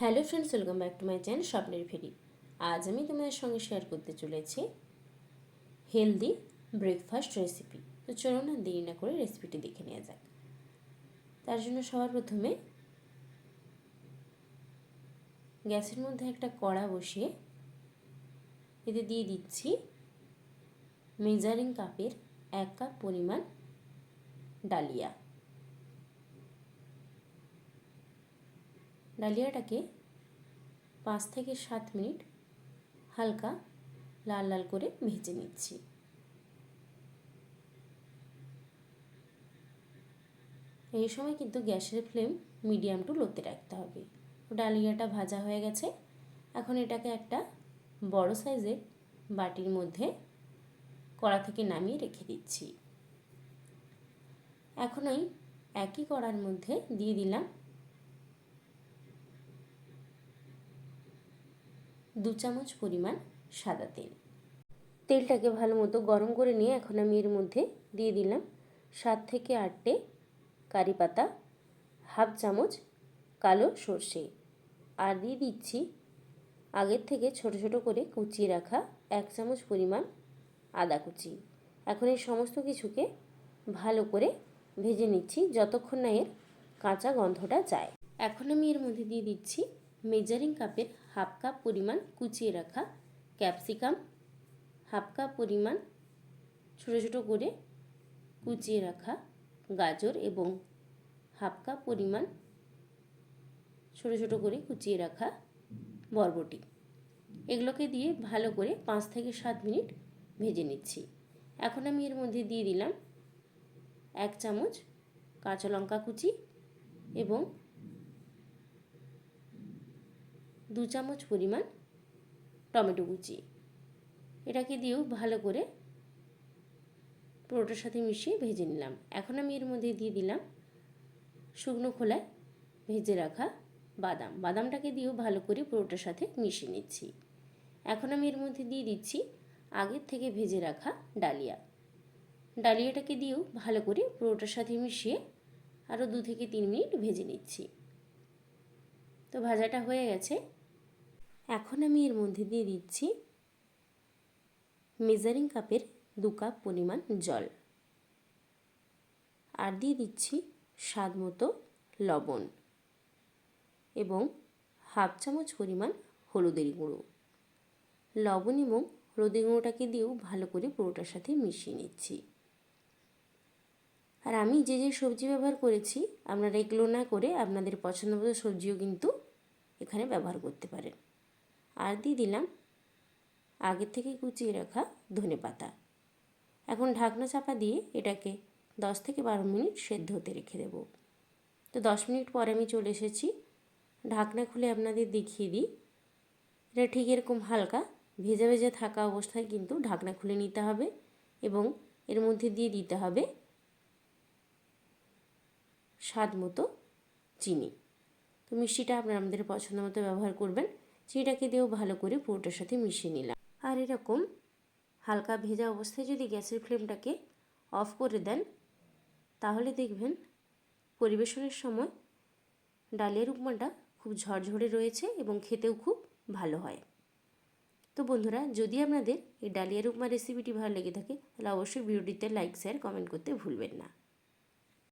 Hello friends, welcome back to my channel স্বপ্নের ফেরি। আজ আমি তোমাদের সঙ্গে শেয়ার করতে চলেছি হেলদি ব্রেকফাস্ট রেসিপি। তো চলো না, দেরি না করে রেসিপিটি দেখে নেওয়া যাক। তার জন্য সবার প্রথমে গ্যাসের মধ্যে একটা কড়া বসিয়ে এতে দিয়ে দিচ্ছি মেজারিং কাপের এক কাপ পরিমাণ ডালিয়া। ডালিয়াটাকে পাঁচ থেকে সাত মিনিট হালকা লাল লাল করে ভেজে নিচ্ছি। এই সময় কিন্তু গ্যাসের ফ্লেম মিডিয়াম টু লোতে রাখতে হবে। ডালিয়াটা ভাজা হয়ে গেছে। এখন এটাকে একটা বড় সাইজের বাটির মধ্যে কড়া থেকে নামিয়ে রেখে দিচ্ছি। এখন ওই একই কড়ার মধ্যে দিয়ে দিলাম দু চামচ পরিমাণ সাদা তেল। তেলটাকে ভালো মতো গরম করে নিয়ে এখন আমি এর মধ্যে দিয়ে দিলাম সাত থেকে আটটে কারি পাতা, হাফ চামচ কালো সর্ষে আর দিয়ে দিচ্ছি আগের থেকে ছোট ছোট করে কুচিয়ে রাখা এক চামচ পরিমাণ আদা কুচি। এখন এই সমস্ত কিছুকে ভালো করে ভেজে নিচ্ছি যতক্ষণ না এর কাঁচা গন্ধটা যায়। এখন আমি এর মধ্যে দিয়ে দিচ্ছি মেজারিং কাপের হাফ কাপ পরিমাণ কুচিয়ে রাখা ক্যাপসিকাম হাফ কাপ পরিমাণ ছোটো ছোটো করে কুচিয়ে রাখা গাজর এবং হাফ কাপ পরিমাণ ছোটো ছোটো করে কুচিয়ে রাখা বরবটি। এগুলোকে দিয়ে ভালো করে পাঁচ থেকে সাত মিনিট ভেজে নিচ্ছি। এখন আমি এর মধ্যে দিয়ে দিলাম এক চামচ কাঁচা লঙ্কা কুচি এবং দু চামচ পরিমাণ টমেটো কুচি। এটাকে দিয়েও ভালো করে পুরোটার সাথে মিশিয়ে ভেজে নিলাম। এখন আমি এর মধ্যে দিয়ে দিলাম শুকনো খোলায় ভেজে রাখা বাদাম। বাদামটাকে দিয়েও ভালো করে পুরোটার সাথে মিশিয়ে নিচ্ছি। এখন আমি এর মধ্যে দিয়ে দিচ্ছি আগের থেকে ভেজে রাখা ডালিয়া। ডালিয়াটাকে দিয়েও ভালো করে পুরোটার সাথে মিশিয়ে আরও দু থেকে তিন মিনিট ভেজে নিচ্ছি। তো ভাজাটা হয়ে গেছে। এখন আমি এর মধ্যে দিয়ে দিচ্ছি মেজারিং কাপের দু কাপ পরিমাণ জল। আর দিয়ে দিচ্ছি স্বাদ মতো লবণ এবং হাফ চামচ পরিমাণ হলুদের গুঁড়ো। লবণ এবং হলুদের গুঁড়োটাকে দিয়েও ভালো করে পুরোটার সাথে মিশিয়ে নিচ্ছি। আর আমি যে যে সবজি ব্যবহার করেছি, আপনারা এগুলো না করে আপনাদের পছন্দ মতো সবজিও কিন্তু এখানে ব্যবহার করতে পারেন। আর দিয়ে দিলাম আগে থেকে কুচিয়ে রাখা ধনে পাতা। এখন ঢাকনা চাপা দিয়ে এটাকে দশ থেকে বারো মিনিট সেদ্ধ হতে রেখে দেব। তো দশ মিনিট পরে আমি চলে এসেছি। ঢাকনা খুলে আপনাদের দেখিয়ে দিই। এটা ঠিক এরকম হালকা ভেজা ভেজা থাকা অবস্থায় কিন্তু ঢাকনা খুলে নিতে হবে এবং এর মধ্যে দিয়ে দিতে হবে স্বাদ মতো চিনি। তো মিষ্টিটা আপনারা আমাদের পছন্দ মতো ব্যবহার করবেন। চিনিটাকে দিয়েও ভালো করে পুরোটার সাথে মিশিয়ে নিলাম। আর এরকম হালকা ভেজা অবস্থায় যদি গ্যাসের ফ্লেমটাকে অফ করে দেন, তাহলে দেখবেন পরিবেশনের সময় ডালের উপমাটা খুব ঝরঝরে রয়েছে এবং খেতেও খুব ভালো হয়। তো বন্ধুরা, যদি আপনাদের এই ডালিয়ার উপমা রেসিপিটি ভালো লেগে থাকে, তাহলে অবশ্যই ভিডিওটিতে লাইক, শেয়ার, কমেন্ট করতে ভুলবেন না।